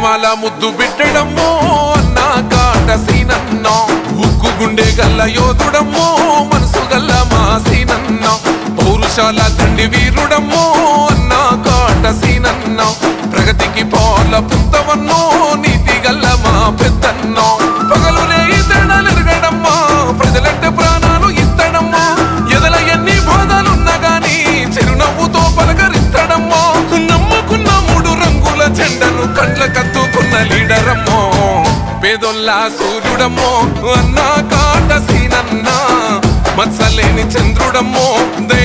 ముత్యాల ముద్దు పెట్టడమ్మో అన్నా కాట సీనన్న. ఉక్కు గుండె గల్ల యోధుడమ్మో మనసు గల్ల మా సీనన్న పౌరుషాల దండి వీరుడమ్మో కండ్ల కత్తుకున్న లీడరమ్మో పేదొల్లా సూర్యుడమ్మో అన్నా కాట సీనన్నా మత్సలేని చంద్రుడమ్మో దే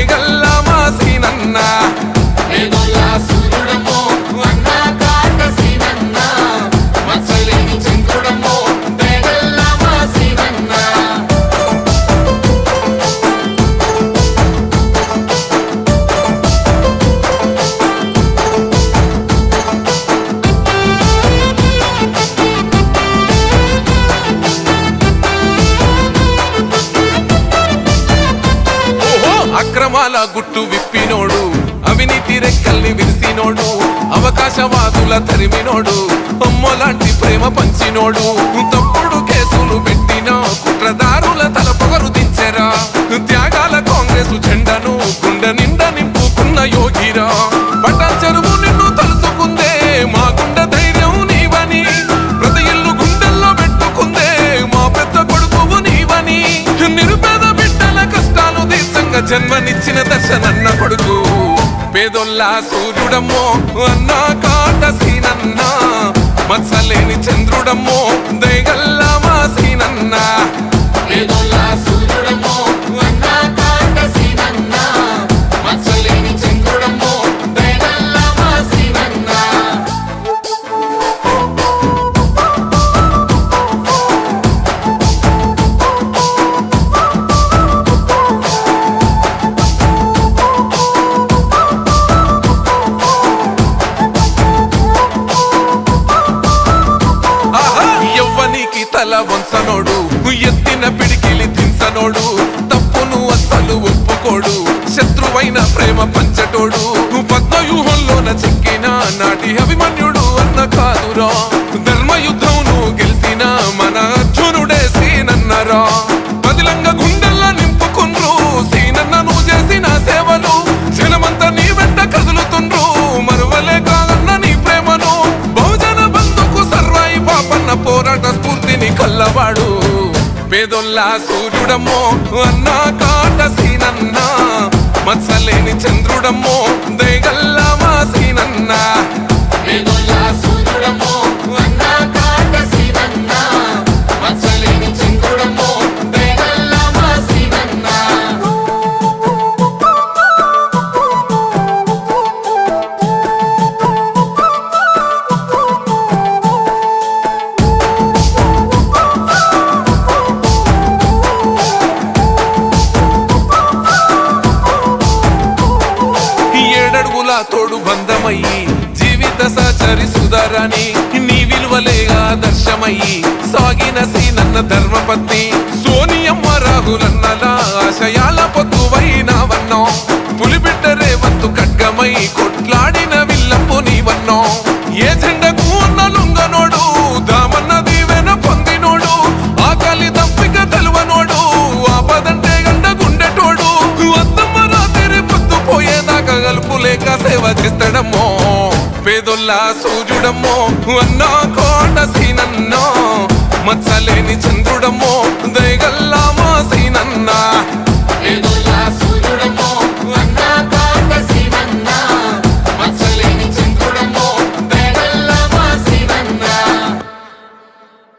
అక్రమాల గుట్టు విప్పినోడు అవినీతి రెక్కల్ని విరిసినోడు అవకాశవాదుల తరిమినోడు బొమ్మలాంటి ప్రేమ పంచినోడు. తప్పుడు కేసులు పెట్టిన కుట్రదారుల తల పొగరు దించెరా. త్యాగాల కాంగ్రెస్ జెండను గుండె నిండా నింపుకున్న యోగిరా. జన్మనిచ్చిన దర్శనన్న కొడుకు. పేదొల్లా సూర్యుడమ్మో అన్నా కాట సీనన్నా మత్సలేని చంద్రుడమ్మో దయగల్లా మా తల వంచనోడు ఎత్తిన పిడికిలి దించనోడు తప్పును అస్సలు ఒప్పుకోడు శత్రువైన ప్రేమ పంచటోడు. పద్మవ్యూహంలోన చెక్కిన నాటి అభిమన్యుడు అన్న కాదురా. ధర్మయుద్ధంను గెలిచిన మన అర్జునుడే సీనన్నరా. పేదొల్లా సూర్యుడమ్మో అన్నా కాట సీనన్నా మత్సలేని చంద్రుడమ్మో దయగల్లా మా సీనన్నా ఏడడుగుల తోడు బంధమయ్యి జీవిత సహచరి సుధారాని నీ విలువలే ఆదర్శమయ్యి సాగిన సీనన్న ధర్మపత్ని. సోనియమ్మ రాహులన్నల ఆశయాల పొత్తువైనవన్నో. పులిబిడ్డ రేవంతు కడ్గమై కొట్లాడిన విల్లంపు నీవన్నో. లేక పేదొల్లా సూర్యుడమ్మో అన్నా కోట సీనన్నో మచ్చలేని చంద్రుడమ్మో దయగల్లామో